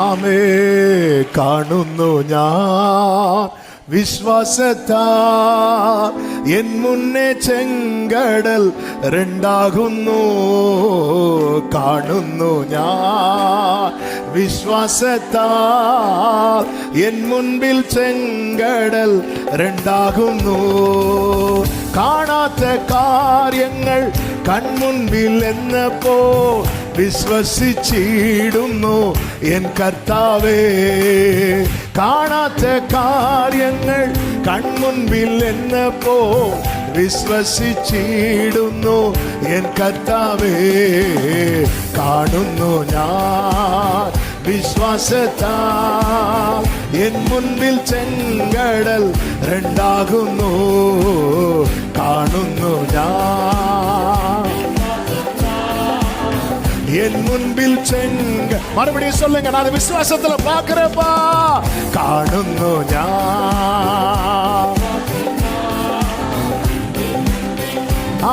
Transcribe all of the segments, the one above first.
ആമേ കാണുന്നു ഞാൻ വിശ്വാസത്താ. എൻ മുന്നേ ചെങ്കടൽ രണ്ടാകുന്നു കാണുന്നു ഞാൻ വിശ്വാസത്താ. എൻ മുൻപിൽ ചെങ്കടൽ രണ്ടാകുന്നു കാണാത്ത കാര്യങ്ങൾ കൺമുൻപിൽ എന്നപ്പോ വിശ്വസിച്ചിടുന്നു. എൻ കർത്താവേ കാണാത്ത കാര്യങ്ങൾ കൺമുൻപിൽ എന്നപ്പോ വിശ്വസിച്ചിടുന്നു. എൻ കർത്താവേ കാണുന്നു ഞാൻ വിശ്വാസത്താ. എൻ മുൻപിൽ ചെങ്കടൽ രണ്ടാകുന്നു. കാണുന്നു ഞാൻ. എൻ മുൻപിൽ ചെങ്ക மறுபடியும் சொல்லுங்க நான் விசுவாசத்துல பாக்குறப்பா കാണുന്നു ഞാൻ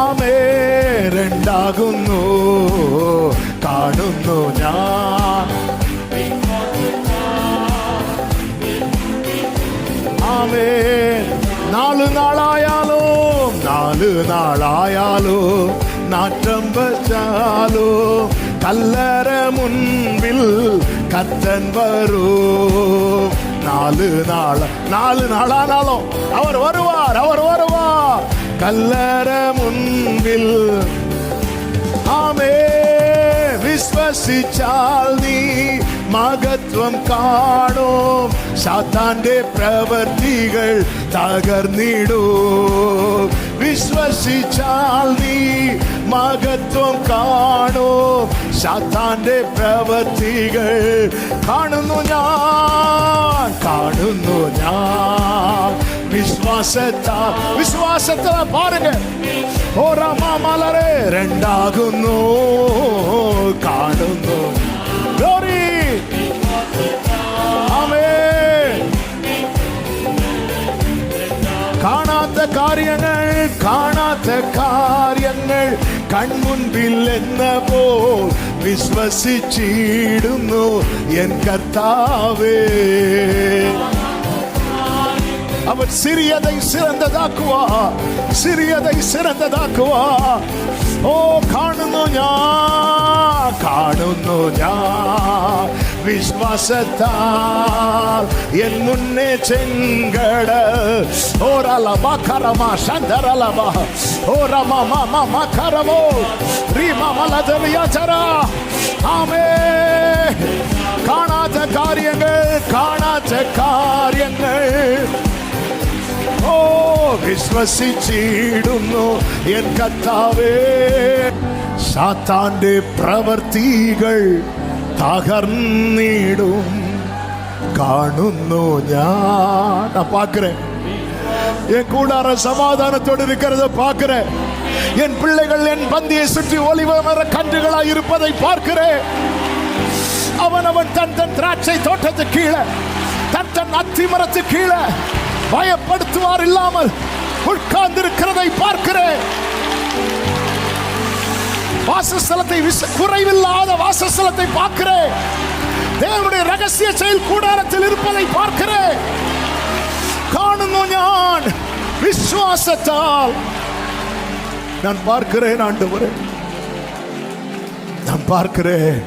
ആമേ രണ്ടാകുന്നു കാണുന്നു ഞാൻ ആമേ നാല് നാളായാലോ നാല് നാളായാലോ നാറ്റം വച്ചാലോ കല്ലറ മുൻപിൽ കത്തൻ വരൂ നാല് നാൾ നാല് നാളാനാലോ അവർ വരുവാർ അവർ വരുവാർ കല്ലറ മുൻപിൽ ആമേ വിശ്വസിച്ചാൽ നീ മഹത്വം കാണും സാത്താന്റെ പ്രവർത്തികൾ തകർന്നിടും വിശ്വസിച്ചാൽ നീ മഹത്വം കാണോ. ശാത്താന്റെ പ്രവർത്തികൾ കാണുന്നു ഞാൻ കാണുന്നു ഞാൻ. വിശ്വാസത്താ വിശ്വാസത്താ പാരുങ്ക ഓ മലരെ രണ്ടാകുന്നു കാണുന്നു. കാണാത്ത കാര്യങ്ങൾ ഞങ്ങൾ കൺമുൻപിൽ എന്ന പോൽ വിശ്വസിച്ചിടുന്നു എൻ കർത്താവേ அவர் சிறியதை சிறந்ததாக்குவா சிறியதை சிறந்ததாக்குவா ഓ കാണുന്നു ഞാൻ കാണുന്നു ഞാൻ വിശ്വാസത്താൽ എൻ മുന്നേ ചെങ്കട ഓരലബ കരമ ശന്തരലബ ഓരമ മമ മകരമോ റീമ മലദവിയചര ആമേ. കാണാത്ത കാര്യങ്ങൾ കാണാത്ത കാര്യങ്ങൾ. ഓ വിശ്വസിച്ചിടുന്നു എൻ കത്താവേ സാത്താന്റെ പ്രവർത്തികൾ തകർന്നിടും കാണുന്നു ഞാൻ நான் பார்க்கிறேன் என் கூடார சமாதானத்தோடு இருக்கிறத பார்க்கிறேன் என் பிள்ளைகள் என் பந்தியை சுற்றி ஒளிவ மர கன்றுகளாய் இருப்பதை பார்க்கிறேன் அவன் அவன் தன் தன் திராட்சை தோட்டத்து கீழே தன் தன் அத்தி மரத்து கீழே பயப்படுத்துவார் இல்லாமல் உட்கார்ந்திருக்கிறதை பார்க்கிறேன் வாசஸ்தலத்தை குறைவில்லாத வாசஸ்தலத்தை பார்க்கிறேன் தேவனுடைய ரகசிய செயல் கூடாரத்தில் இருப்பதை பார்க்கிறேன் காணுமோ ஞான் விசுவாசத்தால். நான் பார்க்கிறேன் ஆண்டு நான் பார்க்கிறேன்.